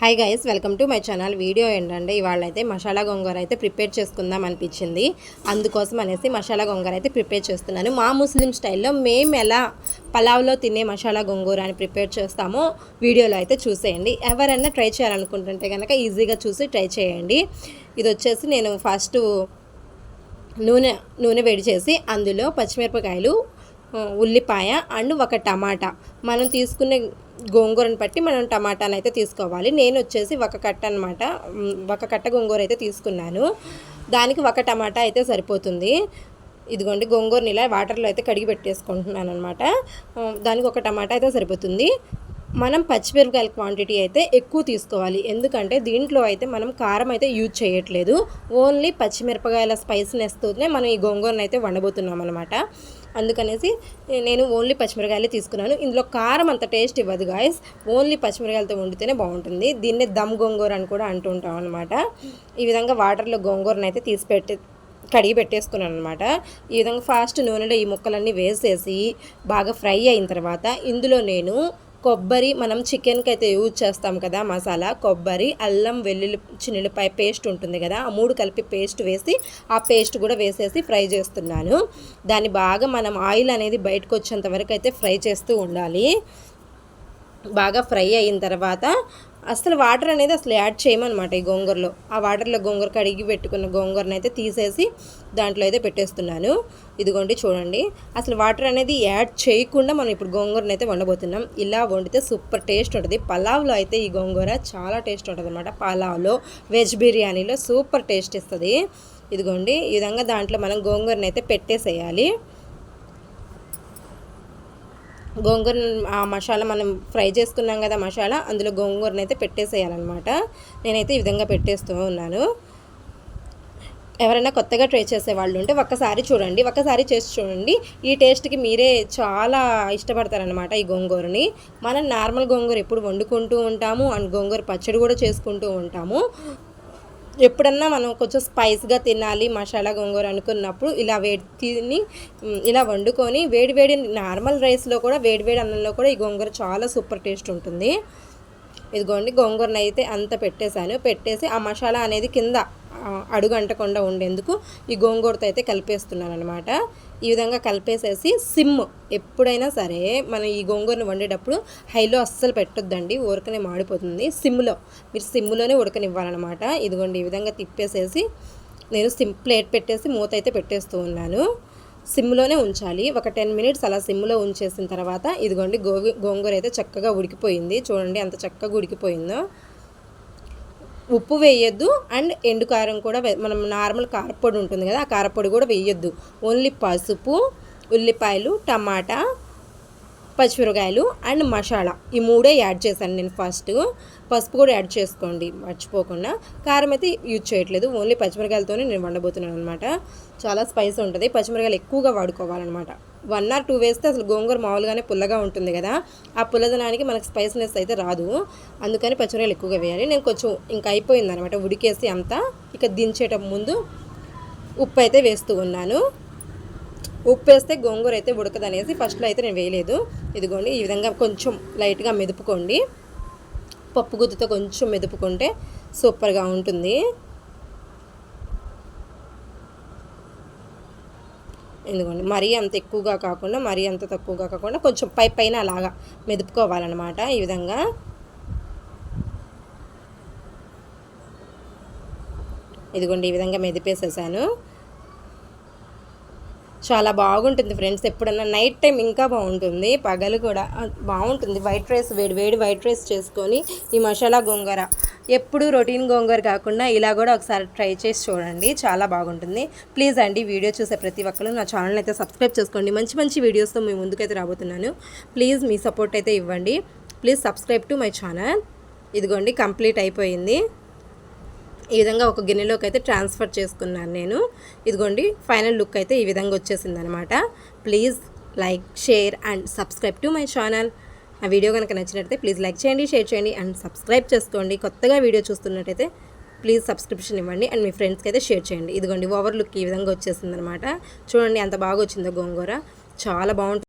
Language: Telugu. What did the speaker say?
Hi guys welcome to my channel video ఏంటంటే ఇవాళ అయితే మసాలా గొంగూర అయితే ప్రిపేర్ చేసుకుందాం అనిపించింది. అందుకోసం అనేసి మసాలా గొంగూర అయితే ప్రిపేర్ చేస్తున్నాను. మా ముస్లిం స్టైల్లో మేము ఎలా పలావ్లో తినే మసాలా గొంగూర అని ప్రిపేర్ చేస్తామో వీడియోలో అయితే చూసేయండి. ఎవరైనా ట్రై చేయాలనుకుంటుంటే కనుక ఈజీగా చూసి ట్రై చేయండి. ఇది వచ్చేసి నేను ఫస్ట్ నూనె నూనె వేడి చేసి అందులో పచ్చిమిరపకాయలు ఉల్లిపాయ అండ్ ఒక టమాటా. మనం తీసుకునే గోంగూరను బట్టి మనం టమాటాను అయితే తీసుకోవాలి. నేను వచ్చేసి ఒక కట్ట అనమాట ఒక కట్ట గోంగూర అయితే తీసుకున్నాను. దానికి ఒక టమాటా అయితే సరిపోతుంది. ఇదిగోండి గోంగూరని ఇలా వాటర్లో అయితే కడిగి పెట్టేసుకుంటున్నాను అనమాట దానికి ఒక టమాటా అయితే సరిపోతుంది. మనం పచ్చిమిరపకాయల క్వాంటిటీ అయితే ఎక్కువ తీసుకోవాలి. ఎందుకంటే దీంట్లో అయితే మనం కారం అయితే యూజ్ చేయట్లేదు. ఓన్లీ పచ్చిమిరపకాయల స్పైస్నెస్తోనే మనం ఈ గోంగూరను అయితే వండబోతున్నాం అనమాట అందుకనేసి నేను ఓన్లీ పచ్చిమిరకాయలే తీసుకున్నాను. ఇందులో కారం అంత టేస్ట్ ఇవ్వదు గాయస్. ఓన్లీ పచ్చిమిరకాయలతో వండితేనే బాగుంటుంది. దీన్నే దమ్ గోంగూర అని కూడా అంటూ ఉంటాం అనమాట ఈ విధంగా వాటర్లో గోంగూరను అయితే తీసి పెట్టి కడిగి పెట్టేసుకున్నాను అనమాట ఈ విధంగా ఫాస్ట్ నూనెలో ఈ ముక్కలన్నీ వేసేసి బాగా ఫ్రై అయిన తర్వాత ఇందులో నేను కొబ్బరి మనం చికెన్కి అయితే యూజ్ చేస్తాం కదా మసాలా కొబ్బరి అల్లం వెల్లుల్లి చిన్నులపాయ పేస్ట్ ఉంటుంది కదా ఆ మూడు కలిపి పేస్ట్ వేసి ఆ పేస్ట్ కూడా వేసేసి ఫ్రై చేస్తున్నాను. దాన్ని బాగా మనం ఆయిల్ అనేది బయటకు వచ్చేంత వరకు అయితే ఫ్రై చేస్తూ ఉండాలి. బాగా ఫ్రై అయిన తర్వాత అసలు వాటర్ అనేది అసలు యాడ్ చేయమన్నమాట ఈ గోంగూరలో. ఆ వాటర్లో గోంగూర కడిగి పెట్టుకున్న గోంగూరని అయితే తీసేసి దాంట్లో అయితే పెట్టేస్తున్నాను. ఇదిగోండి చూడండి. అసలు వాటర్ అనేది యాడ్ చేయకుండా మనం ఇప్పుడు గోంగూరని అయితే వండబోతున్నాం. ఇలా వండితే సూపర్ టేస్ట్ ఉంటుంది. పలావ్లో అయితే ఈ గోంగూర చాలా టేస్ట్ ఉంటుంది అనమాట పలావ్లో వెజ్ బిర్యానీలో సూపర్ టేస్ట్ ఇస్తుంది. ఇదిగోండి. ఈ విధంగా దాంట్లో మనం గోంగూరని అయితే పెట్టేసేయాలి. గోంగూర ఆ మసాలా మనం ఫ్రై చేసుకున్నాం కదా మసాలా అందులో గోంగూరని అయితే పెట్టేసేయాలన్నమాట. నేనైతే ఈ విధంగా పెట్టేస్తూ ఉన్నాను. ఎవరైనా కొత్తగా ట్రై చేసే వాళ్ళు ఉంటే ఒక్కసారి చూడండి ఒక్కసారి చేసి చూడండి. ఈ టేస్ట్కి మీరే చాలా ఇష్టపడతారనమాట ఈ గోంగూరని. మనం నార్మల్ గోంగూర ఎప్పుడు వండుకుంటూ ఉంటాము అండ్ గోంగూర పచ్చడి కూడా చేసుకుంటూ ఉంటాము. ఎప్పుడన్నా మనం కొంచెం స్పైస్గా తినాలి మసాలా గోంగూర అనుకున్నప్పుడు ఇలా వేడి తిని ఇలా వండుకొని వేడి వేడి నార్మల్ రైస్లో కూడా వేడి వేడి అన్నంలో కూడా ఈ గోంగూర చాలా సూపర్ టేస్ట్ ఉంటుంది. ఇదిగోండి గోంగూరను అయితే అంత పెట్టేశాను. పెట్టేసి ఆ మసాలా అనేది కింద అడుగంటకుండా ఉండేందుకు ఈ గోంగూరతో అయితే కలిపేస్తున్నాను అనమాట ఈ విధంగా కలిపేసేసి సిమ్ ఎప్పుడైనా సరే మనం ఈ గోంగూరను వండేటప్పుడు హైలో అస్సలు పెట్టొద్దండి ఊరకనే మాడిపోతుంది. సిమ్లో మీరు సిమ్లోనే ఉడకనివ్వాలన్నమాట. ఇదిగోండి ఈ విధంగా తిప్పేసేసి నేను సిమ్ ప్లేట్ పెట్టేసి మూత అయితే పెట్టేస్తూ ఉన్నాను. సిమ్లోనే ఉంచాలి. ఒక టెన్ మినిట్స్ అలా సిమ్లో ఉంచేసిన తర్వాత ఇదిగోండి గోగి గోంగూర అయితే చక్కగా ఉడికిపోయింది. చూడండి ఎంత చక్కగా ఉడికిపోయిందో. ఉప్పు వేయొద్దు. అండ్ ఎండు కారం కూడా మనం నార్మల్ కారపొడి ఉంటుంది కదా ఆ కారపొడి కూడా వేయొద్దు. ఓన్లీ పసుపు ఉల్లిపాయలు టమాటా పచ్చిమిరకాయలు అండ్ మసాలా. ఈ మూడే యాడ్ చేశాను నేను ఫస్ట్. పసుపు కూడా యాడ్ చేసుకోండి మర్చిపోకుండా. కారం అయితే యూజ్ చేయట్లేదు. ఓన్లీ పచ్చిమిరకాయలతోనే నేను వండబోతున్నాను అనమాట చాలా స్పైస్ ఉంటుంది. పచ్చిమిరకాయలు ఎక్కువగా వాడుకోవాలన్నమాట. వన్ ఆర్ టూ వేస్తే అసలు గోంగూర మామూలుగానే పుల్లగా ఉంటుంది కదా. ఆ పుల్లదనానికి మనకు స్పైస్నెస్ అయితే రాదు. అందుకని పచ్చిమిరకాయలు ఎక్కువగా వేయాలి. నేను కొంచెం ఇంకా అయిపోయింది అనమాట ఉడికేసి అంతా. ఇక దించేట ముందు ఉప్పు అయితే వేస్తూ ఉన్నాను. ఉప్పు వేస్తే గోంగూర అయితే ఉడకదనేసి ఫస్ట్లో అయితే నేను వేయలేదు. ఇదిగోండి ఈ విధంగా కొంచెం లైట్గా మెదుపుకోండి. పప్పు గుత్తుతో కొంచెం మెదుపుకుంటే సూపర్గా ఉంటుంది. ఎందుకండి మరీ అంత ఎక్కువగా కాకుండా మరీ అంత తక్కువగా కాకుండా కొంచెం పై పైన అలాగా మెదుపుకోవాలన్నమాట ఈ విధంగా. ఇదిగోండి ఈ విధంగా మెదిపేసేసాను. చాలా బాగుంటుంది ఫ్రెండ్స్. ఎప్పుడన్నా నైట్ టైం ఇంకా బాగుంటుంది. పగలు కూడా బాగుంటుంది. వైట్ రైస్ వేడి వేడి వైట్ రైస్ చేసుకొని ఈ మసాలా గోంగూర. ఎప్పుడు రొటీన్ గోంగూర కాకుండా ఇలా కూడా ఒకసారి ట్రై చేసి చూడండి. చాలా బాగుంటుంది. ప్లీజ్ అండి వీడియో చూసే ప్రతి ఒక్కరు నా ఛానల్ అయితే సబ్స్క్రైబ్ చేసుకోండి. మంచి మంచి వీడియోస్తో మీ ముందుకైతే రాబోతున్నాను. ప్లీజ్ మీ సపోర్ట్ అయితే ఇవ్వండి. Please subscribe to my channel. ఇదిగోండి కంప్లీట్ అయిపోయింది. ఈ విధంగా ఒక గిన్నెలోకి అయితే ట్రాన్స్ఫర్ చేసుకున్నాను నేను. ఇదిగోండి ఫైనల్ లుక్ అయితే ఈ విధంగా వచ్చేసింది అనమాట please like share and subscribe to my channel. ఆ వీడియో కనుక నచ్చినట్లయితే ప్లీజ్ లైక్ చేయండి షేర్ చేయండి అండ్ సబ్స్క్రైబ్ చేసుకోండి. కొత్తగా వీడియో చూస్తున్నట్టయితే ప్లీజ్ సబ్స్క్రిప్షన్ ఇవ్వండి అండ్ మీ ఫ్రెండ్స్కి అయితే షేర్ చేయండి. ఇదిగోండి ఓవర్ లుక్ ఈ విధంగా వచ్చేసింది అనమాట చూడండి అంత బాగా వచ్చిందో గోంగూర. చాలా బాగుంటుంది.